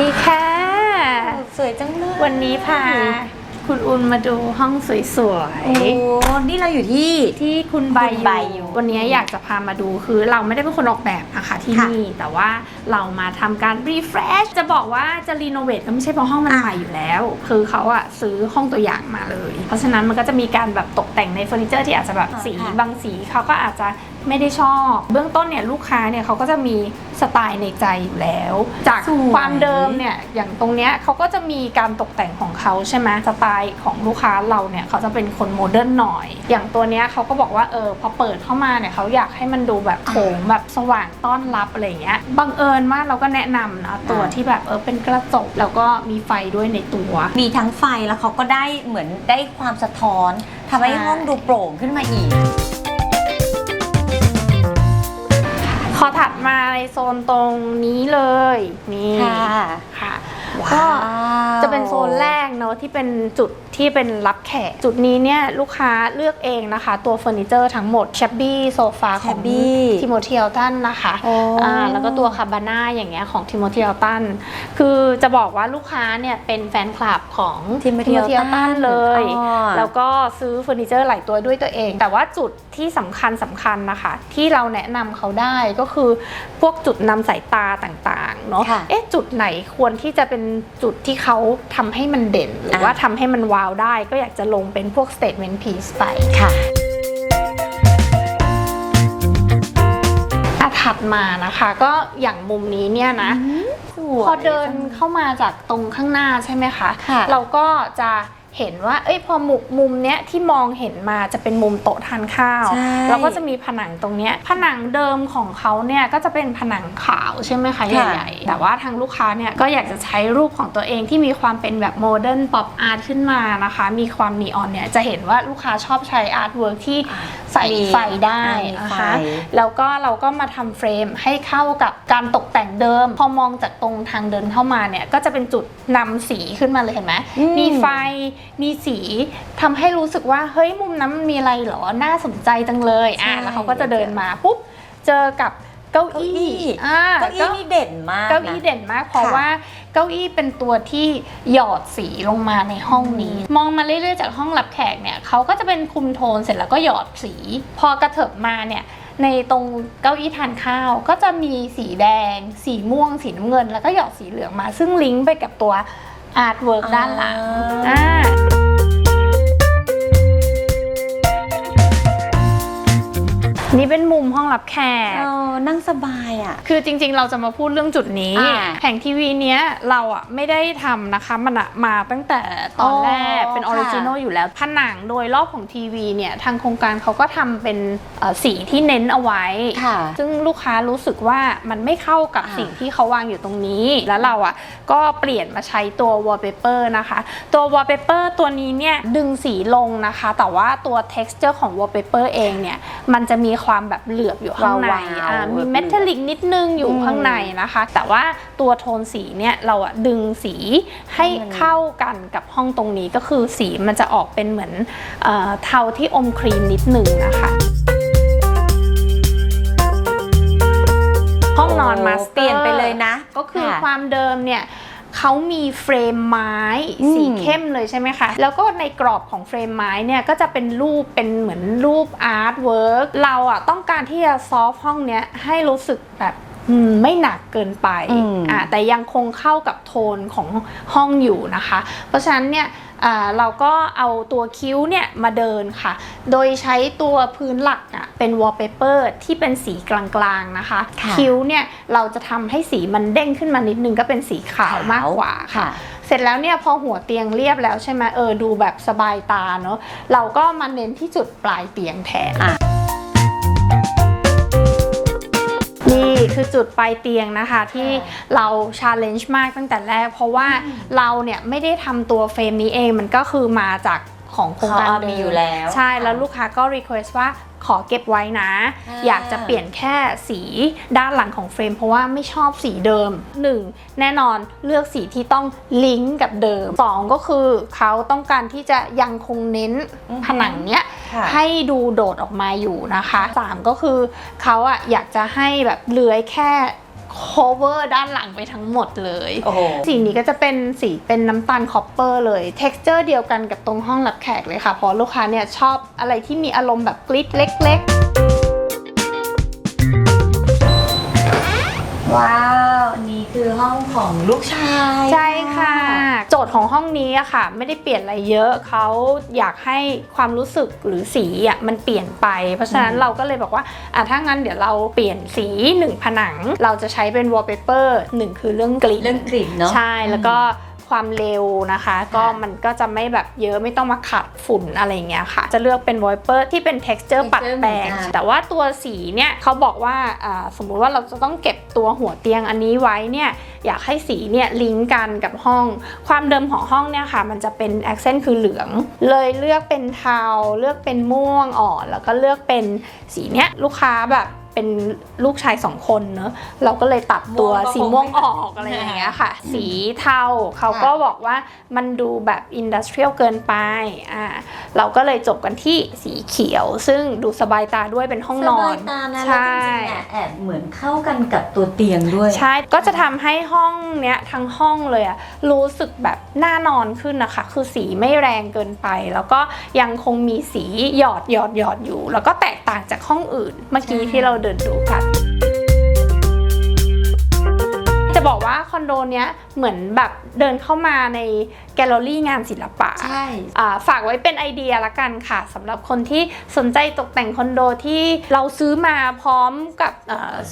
ดีค่ะ สวยจังเลยวันนี้พาคุณอุนมาดูห้องสวยโอ้นี่เราอยู่ที่ ๆ ที่คุณใบคุณใบอยู่ วันนี้อยากจะพามาดูคือเราไม่ได้เป็นคนออกแบบนะคะที่ค่ะนี่ แต่ว่าเรามาทำการรีเฟรช จะบอกว่าจะรีโนเวทก็ไม่ใช่เพราะห้องมันอะ ใหม่อยู่แล้ว คือเขาอะซื้อห้องตัวอย่างมาเลย เพราะฉะนั้นมันก็จะมีการแบบตกแต่งในเฟอร์นิเจอร์ที่อาจจะแบบสีบางสีเขาก็อาจจะ ไม่ได้ชอบ เบื้องต้นเนี่ยลูกค้าเนี่ยเขาก็จะมีสไตล์ในใจอยู่แล้ว จากสวย ความเดิมเนี่ยอย่างตรงเนี้ยเขาก็จะมีการตกแต่งของเขาใช่ไหมสไตล์ของลูกค้าเราเนี่ยเขาจะเป็นคนโมเดิร์นหน่อย อย่างตัวเนี้ยเขาก็บอกว่าเออพอเปิดเข้ามาเนี่ยเขาอยากให้มันดูแบบโถงแบบสว่างต้อนรับอะไรอย่างเงี้ยบังเอิญมากเราก็แนะนำนะตัวที่แบบเออเป็นกระจกแล้วก็มีไฟด้วยในตัว มีทั้งไฟแล้วเขาก็ได้เหมือนได้ความสะท้อนทำให้ใช่ ห้องดูโปร่งขึ้นมาอีก โซนตรงนี้เลย นี่ค่ะค่ะว้าก็วจะเป็นโซนแรกเนอะที่เป็นจุด ที่เป็นรับแขก จุดนี้เนี่ยลูกค้าเลือกเองนะคะ ตัวเฟอร์นิเจอร์ทั้งหมดแชบบี้โซฟาของ Shabby ทิโมธีอัลตันนะคะโอ้อ่าแล้วก็ตัวคาบาน่าอย่างเงี้ยของทิโมธีอัลตันคือจะบอกว่าลูกค้าเนี่ยเป็นแฟนคลับของ Timothy Timothy Alton Alton เลย อ๋อ แล้วก็ซื้อเฟอร์นิเจอร์หลายตัวด้วยตัวเอง แต่ว่าจุดที่สำคัญสำคัญนะคะ ที่เราแนะนำเขาได้ก็คือพวกจุดนำสายตาต่างๆเนาะค่ะ เอ๊ะจุดไหนควรที่จะเป็นจุดที่เขาทำให้มันเด่น หรืออะว่าทำให้มันว้าวได้ ก็อยากจะลงเป็นพวก statement piece ไปค่ะอะถัดมานะคะก็อย่างมุมนี้เนี่ยนะพอเดินเข้ามาจากตรงข้างหน้าใช่ไหมคะค่ะเราก็จะ เห็นว่า เอ้ยพอมุมมุมเนี้ยที่มองเห็นมาจะเป็นมุมโต๊ะทานข้าว ใช่ แล้วก็จะมีผนังตรงเนี้ยผนังเดิมของเขาเนี่ยก็จะเป็นผนังขาวใช่ไหมคะค่ะใหญ่ๆแต่ว่าทางลูกค้าเนี่ยก็อยากจะใช้รูปของตัวเองที่มีความเป็นแบบโมเดิร์นป๊อปอาร์ตขึ้นมานะคะ มีความนีออนเนี่ยจะเห็นว่าลูกค้าชอบใช้อาร์ตเวิร์กที่ใส่มีไฟได้มีนะไฟ คะ แล้วก็เราก็มาทำเฟรมให้เข้ากับการตกแต่งเดิม พอมองจากตรงทางเดินเข้ามาเนี่ยก็จะเป็นจุดนำสีขึ้นมาเลยเห็นไหมอืมมีไฟมีสีทำให้รู้สึกว่าเฮ้ยมุมนั้นมันมีอะไรเหรอน่าสนใจจังเลยอะใช่แล้วเขาก็จะเดินมาปุ๊บเจอกับเก้าอี้เก้าอี้อ่าเก้าอี้นี่เด่นมากเก้าอี้นะเด่นมาก เพราะค่ะว่าเก้าอี้เป็นตัวที่หยอดสีลงมาในห้องนี้ มองมาเรื่อยๆจากห้องรับแขกเนี่ยเขาก็จะเป็นคุมโทนเสร็จแล้วก็หยอดสี พอกระเถิบมาเนี่ยในตรงเก้าอี้ทานข้าวก็จะมีสีแดง สีม่วง สีน้ำเงิน แล้วก็หยอดสีเหลืองมา ซึ่งลิงก์ไปกับตัว อาร์ตเวิร์กด้านหลังอ่า นี่เป็นมุมห้องรับแขก เออนั่งสบายอะ คือจริงๆ เราจะมาพูดเรื่องจุดนี้ อ่าแผงทีวีเนี้ยเราอะไม่ได้ทำนะคะ มันอะมาตั้งแต่ตอนอ๋อแรกเป็นอค่ะอริจินอลอยู่แล้ว ผนังโดยรอบของทีวีเนี่ย ทางโครงการเขาก็ทำเป็นเอ่อสีที่เน้นเอาไว้ ค่ะซึ่งลูกค้ารู้สึกว่ามันไม่เข้ากับอ่า สิ่งที่เขาวางอยู่ตรงนี้ แล้วเราอะก็เปลี่ยนมาใช้ตัว wallpaper นะคะ ตัว wallpaper ตัวนี้เนี่ยดึงสีลงนะคะ แต่ว่าตัว texture ของ wallpaper เองเนี่ยมันจะมีความแบบเหลือบอยู่ข้างในวาวๆอ่ามีเหลือบเมทัลลิกนิดนึงอยู่อืมข้างในนะคะ แต่ว่าตัวโทนสีเนี่ยเราอะดึงสีให้ให้มันเข้ากันกับห้องตรงนี้ก็คือสีมันจะออกเป็นเหมือนเอ่อเทาที่อมครีมนิดนึงนะคะห้องนอนมาสเตอร์เปลี่ยนไปเลยนะ ก็คือค่ะความเดิมเนี่ย เขามีเฟรมไม้อืมสีเข้มเลยใช่ไหมคะ แล้วก็ในกรอบของเฟรมไม้เนี่ยก็จะเป็นรูปเป็นเหมือนรูปอาร์ตเวิร์กเราอะต้องการที่จะซอฟห้องเนี้ยให้รู้สึกแบบอืมไม่หนักเกินไปอืมอะแต่ยังคงเข้ากับโทนของห้องอยู่นะคะ เพราะฉะนั้นเนี่ยอ่าเราก็เอาตัวคิ้วเนี่ยมาเดินค่ะ โดยใช้ตัวพื้นหลักอะ เป็นวอลเปเปอร์ที่เป็นสีกลางๆนะคะค่ะคิ้วเนี่ยเราจะทำให้สีมันเด้งขึ้นมานิดนึงก็เป็นสีขาวมากกว่าค่ะค่ะ เสร็จแล้วเนี่ยพอหัวเตียงเรียบแล้วใช่ไหมเออดูแบบสบายตาเนอะเราก็มาเน้นที่จุดปลายเตียงแทนอะนี่คือจุดปลายเตียงนะคะที่เราชาเลนจ์มากตั้งแต่แรก เพราะว่าเราเนี่ยไม่ได้ทำตัวเฟรมนี้เองมันก็คือมาจาก ของโครงการเขาเอาเดิมีอยู่แล้ว ใช่แล้วลูกค้าก็รีเควสว่าขอเก็บไว้นะอ่าอยากจะเปลี่ยนแค่สีด้านหลังของเฟรม เพราะว่าไม่ชอบสีเดิม 1. แน่นอนเลือกสีที่ต้องลิงก์กับเดิม 2 ก็คือเขาต้องการที่จะยังคงเน้นอือฮึ ผนังเนี้ย ค่ะ ให้ดูโดดออกมาอยู่นะคะ 3 ก็คือเขาอะอยากจะให้แบบเลื้อยแค่ cover ด้านหลังไปทั้งหมดเลย โอ้โห สีนี้ก็จะเป็นสีเป็นน้ำตาลคอปเปอร์เลย texture เดียวกันกับตรงห้องรับแขกเลยค่ะ เพราะลูกค้าเนี่ยชอบอะไรที่มีอารมณ์แบบกลิตเล็ก ว้าว อันนี้คือห้องของลูกชายๆ ใช่ค่ะโจ ทย์ของห้องนี้อะค่ะ ไม่ได้เปลี่ยนอะไรเยอะเขาอยากให้ความรู้สึกหรือสีอะมันเปลี่ยนไป เพราะฉะนั้นเราก็เลยบอกว่าอะถ้างั้นเดี๋ยวเราเปลี่ยนสีหนึ่งผนัง เราจะใช้เป็น wallpaper หนึ่งคือเรื่องกลิ่นเรื่องกลิ่นเนาะใช่แล้วก็ ความเร็วนะคะ ก็มันก็จะไม่แบบเยอะไม่ต้องมาขัดฝุ่นอะไรอย่างเงี้ยค่ะ จะเลือกเป็น Viper ที่เป็น texture ปัดแปรงเหมือนกันแต่ว่าตัวสีเนี่ยเขาบอกว่าอ่าสมมุติว่าเราจะต้องเก็บตัวหัวเตียงอันนี้ไว้เนี่ยอยากให้สีเนี่ยลิงก์กันกับห้อง ความเดิมของห้องเนี่ยค่ะ มันจะเป็น accent คือเหลือง เลยเลือกเป็นเทาเลือกเป็นม่วงอ่อน แล้วก็เลือกเป็นสีเนี้ยลูกค้าแบบ เป็นลูกชายสองคนเนอะเราก็เลยตัดตัวสีม่วงออกอะไรอย่างเงี้ยค่ะ สีเทาเขาก็บอกว่ามันดูแบบอินดัสเทรียลเกินไปอ่าเราก็เลยจบกันที่สีเขียว ซึ่งดูสบายตาด้วยเป็นห้องนอน สบายตานะใช่แล้วจริงๆเนี่ยแอบเหมือนเข้ากันกับตัวเตียงด้วย ใช่ ก็จะทำให้ห้องเนี้ยทั้งห้องเลยอะรู้สึกแบบน่านอนขึ้นนะคะ คือสีไม่แรงเกินไป แล้วก็ยังคงมีสีหยอดหยอดหยอดอยู่ แล้วก็แตกต่างจากห้องอื่น เมื่อกี้ใช่ ที่เราเดินดูกัน ว่าคอนโดเนี้ยเหมือนแบบเดินเข้ามาในแกลเลอรี่งานศิลปะใช่อ่าฝากไว้เป็นไอเดียละกันค่ะสำหรับคนที่สนใจตกแต่งคอนโดที่เราซื้อมาพร้อมกับ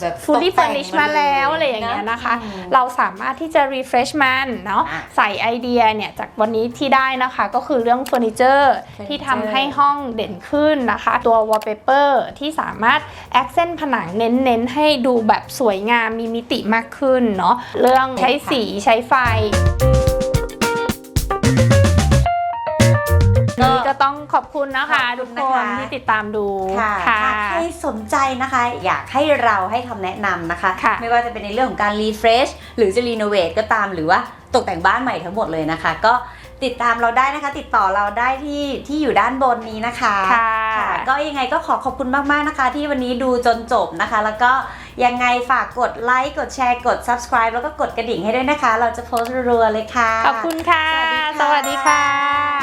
แบบฟูลี่ตเฟกอแต่งร์นิชมาแล้วมาเลยอะไรอย่างเงี้ยนะคะอืมเราสามารถที่จะ refresh มันเนาะอะใส่ไอเดียเนี่ยจากวันนี้ที่ได้นะคะ ก็คือเรื่องเฟอร์นิเจอร์ที่ทำให้ห้องเด่นขึ้นนะคะ ตัว wallpaper ที่สามารถ accent ผนังเน้นๆให้ดูแบบสวยงามมีมิติมากขึ้นเนาะเรื่องใช้สีใช้ไฟก็นี่ก็ต้องขอบคุณนะคะขอบคุทุกณคนะคะนที่ติดตามดูค่ะถ้าใครสนใจนะคะ อยากให้เราให้คำแนะนำนะคะค่ะไม่ว่าจะเป็นในเรื่องของการรีเฟรชหรือจะรีโนเวทก็ตามหรือว่าตกแต่งบ้านใหม่ทั้งหมดเลยนะคะ ก็ ติดตามเราได้นะคะ ติดต่อเราได้ที่ที่อยู่ด้านบนนี้นะคะค่ะค่ะก็ยังไงก็ขอขอบคุณมากๆนะคะ ที่วันนี้ดูจนจบนะคะ แล้วก็ยังไงฝากกดไลค์กดแชร์กด subscribe แล้วก็กดกระดิ่งให้ด้วยนะคะ เราจะโพสต์รัวๆเลยค่ะ ขอบคุณค่ะ สวัสดีค่ะสวัสดีค่ะ